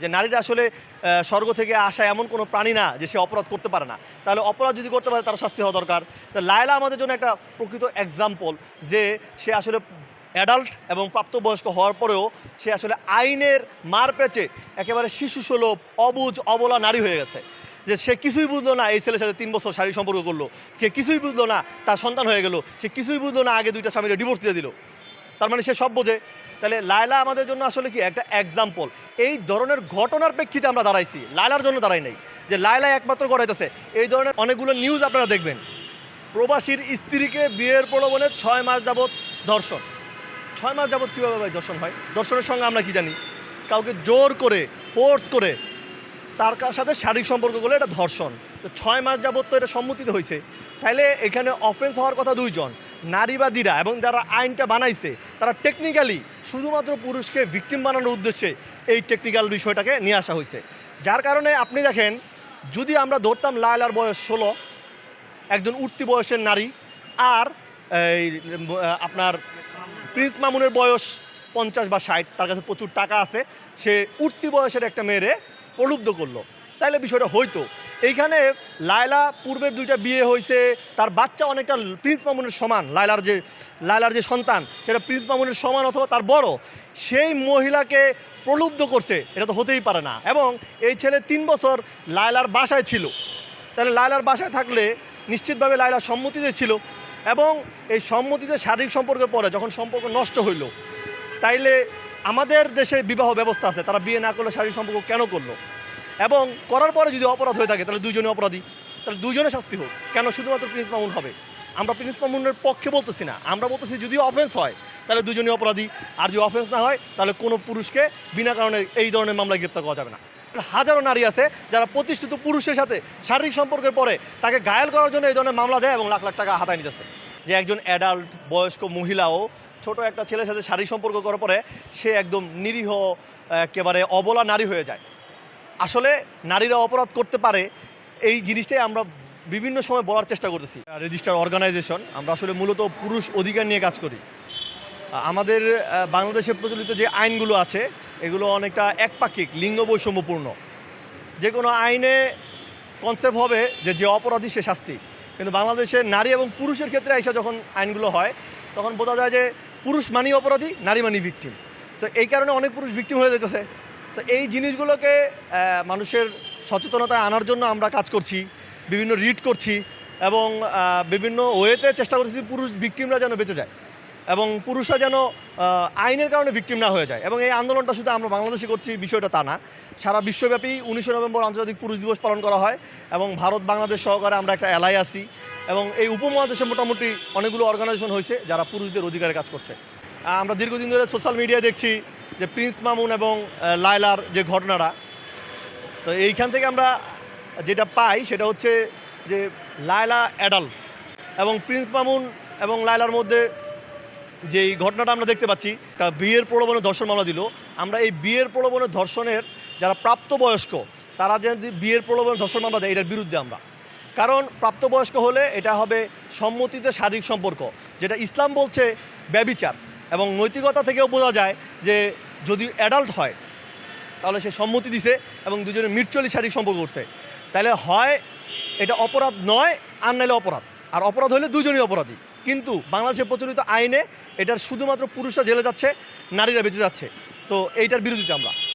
যে নারীরা আসলে স্বর্গ থেকে আসা এমন কোনো প্রাণী না যে সে অপরাধ করতে পারে না। তাহলে অপরাধ যদি করতে পারে, তার শাস্তি হওয়া দরকার। তা লায়লা আমাদের জন্য একটা প্রকৃত এক্সাম্পল যে সে আসলে অ্যাডাল্ট এবং প্রাপ্তবয়স্ক হওয়ার পরেও সে আসলে আইনের মার পেচে একেবারে শিশু সুলভ অবুজ, অবলা নারী হয়ে গেছে। যে সে কিছুই বুঝলো না এই ছেলের সাথে তিন বছর শারীরিক সম্পর্ক করল। সে কিছুই বুঝলো না তার সন্তান হয়ে গেল। সে কিছুই বুঝলো না আগে দুইটা স্বামীর ডিভোর্স দিয়ে দিল। তার মানে সে সব বোঝে। তাহলে লায়লা আমাদের জন্য আসলে কি? একটা এক্সাম্পল এই ধরনের ঘটনার প্রেক্ষিতে আমরা দাঁড়াইছি। লায়লার জন্য দাঁড়াই নাই। যে লায়লা একমাত্র করাইতেছে এই ধরনের অনেকগুলো নিউজ আপনারা দেখবেন। প্রবাসীর স্ত্রীকে বিয়ের প্রলোভনে ছয় মাস যাবৎ ধর্ষণ। ছয় মাস যাবৎ কীভাবে ভাই হয়? ধর্ষণের সঙ্গে আমরা কি জানি? কাউকে জোর করে ফোর্স করে তার কার সাথে শারীরিক সম্পর্ক করলে এটা ধর্ষণ। তো ছয় মাস যাবত তো এটা সম্মতিতে হয়েছে তাইলে এখানে অফেন্স হওয়ার কথা দুইজন। নারীবাদীরা এবং যারা আইনটা বানাইছে, তারা টেকনিক্যালি শুধুমাত্র পুরুষকে ভিকটিম বানানোর উদ্দেশ্যে এই টেকনিক্যাল বিষয়টাকে নিয়ে আসা হয়েছে। যার কারণে আপনি দেখেন, যদি আমরা ধরতাম লায়লার বয়স ষোলো, একজন উঠতি বয়সের নারী, আর এই, আপনার প্রিন্স মামুনের বয়স পঞ্চাশ বা ষাট, তার কাছে প্রচুর টাকা আছে, সে উঠতি বয়সের একটা মেয়েরে প্রলুব্ধ করল। তাইলে বিষয়টা হইতো। এইখানে লায়লা পূর্বের দুইটা বিয়ে হয়েছে তার বাচ্চা অনেকটা প্রিন্স মামুনের সমান, লায়লার যে লায়লার যে সন্তান, সেটা প্রিন্স মামুনের সমান অথবা তার বড়, সেই মহিলাকে প্রলুব্ধ করছে, এটা তো হতেই পারে না। এবং এই ছেলে তিন বছর লায়লার বাসায় ছিল। তাহলে লায়লার বাসায় থাকলে নিশ্চিতভাবে লায়লা সম্মতিতে ছিল এবং এই সম্মতিতে শারীরিক সম্পর্কের পরে যখন সম্পর্ক নষ্ট হইল, তাইলে আমাদের দেশে বিবাহ ব্যবস্থা আছে, তারা বিয়ে না করলে শারীরিক সম্পর্ক কেন করল? এবং করার পরে যদি অপরাধ হয়ে থাকে, তাহলে দুজনে অপরাধী। তাহলে দুজনে শাস্তি হোক। কেন? শুধুমাত্র প্রিন্স মামুন হবে। আমরা প্রিন্স মামুনের পক্ষে বলতেছি না। আমরা বলতেছি যদি অফেন্স হয়, তাহলে দুজনই অপরাধী। আর যদি অফেন্স না হয়, তাহলে কোনো পুরুষকে বিনা কারণে এই ধরনের মামলায় গ্রেপ্তার করা যাবে না। হাজারো নারী আছে যারা প্রতিষ্ঠিত পুরুষের সাথে শারীরিক সম্পর্কের পরে তাকে ঘায়াল করার জন্য এই ধরনের মামলা দেয় এবং লাখ লাখ টাকা হাতায় নিতেছে যে একজন অ্যাডাল্ট বয়স্ক মহিলাও ছোট একটা ছেলের সাথে শারীরিক সম্পর্ক করার পরে সে একদম নিরীহ, একেবারে অবলা নারী হয়ে যায়। আসলে নারীরা অপরাধ করতে পারে, এই জিনিসটাই আমরা বিভিন্ন সময় বলার চেষ্টা করতেছি। রেজিস্টার অর্গানাইজেশন আমরা আসলে মূলত পুরুষ অধিকার নিয়ে কাজ করি। আমাদের বাংলাদেশে প্রচলিত যে আইনগুলো আছে, এগুলো অনেকটা একপাক্ষিক, লিঙ্গ বৈষম্যপূর্ণ। যে কোনো আইনে কনসেপ্ট হবে যে যে অপরাধী সে শাস্তি। কিন্তু বাংলাদেশে নারী এবং পুরুষের ক্ষেত্রে এসে যখন আইনগুলো হয়, তখন বোঝা যায় যে পুরুষ মানি অপরাধী, নারী মানি ভিকটিম তো এই কারণে অনেক পুরুষ ভিকটিম হয়ে যেতেছে। তো এই জিনিসগুলোকে মানুষের সচেতনতায় আনার জন্য আমরা কাজ করছি, বিভিন্ন রিড করছি এবং বিভিন্ন ওয়েতে চেষ্টা করছি পুরুষ ভিকটিমরা যেন বেঁচে যায় এবং পুরুষরা যেন আইনের কারণে ভিকটিম না হয়ে যায় এবং এই আন্দোলনটা শুধু আমরা বাংলাদেশে করছি, বিষয়টা তা না। সারা বিশ্বব্যাপী উনিশে নভেম্বর আন্তর্জাতিক পুরুষ দিবস পালন করা হয় এবং ভারত, বাংলাদেশ সহকারে আমরা একটা এলাই আছি এবং এই উপমহাদেশে মোটামুটি অনেকগুলো অর্গানাইজেশন হয়েছে যারা পুরুষদের অধিকারে কাজ করছে। আমরা দীর্ঘদিন ধরে সোশ্যাল মিডিয়ায় দেখছি যে প্রিন্স মামুন এবং লায়লার যে ঘটনাটা। তো এইখান থেকে আমরা যেটা পাই সেটা হচ্ছে যে লায়লা অ্যাডাল্ট এবং প্রিন্স মামুন এবং লায়লার মধ্যে যে এই ঘটনাটা আমরা দেখতে পাচ্ছি বিয়ের প্রলোভনে ধর্ষণ মামলা দিল। আমরা এই বিয়ের প্রলোভনে ধর্ষণের যারা প্রাপ্তবয়স্ক, তারা যদি বিয়ের প্রলোভনে ধর্ষণ মামলা দেয়, এটার বিরুদ্ধে আমরা। কারণ প্রাপ্তবয়স্ক হলে এটা হবে সম্মতিতে শারীরিক সম্পর্ক, যেটা ইসলাম বলছে ব্যবিচার। এবং নৈতিকতা থেকেও বোঝা যায় যে যদি অ্যাডাল্ট হয়, তাহলে সে সম্মতি দিছে এবং দুজনে মিরচলি শারীরিক সম্পর্ক করছে। তাহলে হয় এটা অপরাধ নয়, আর নাইলে অপরাধ। আর অপরাধ হলে দুজনই অপরাধী। কিন্তু বাংলাদেশের প্রচলিত আইনে এটার শুধুমাত্র পুরুষরা জেলে যাচ্ছে, নারীরা বেঁচে যাচ্ছে। তো এইটার বিরোধিতা আমরা।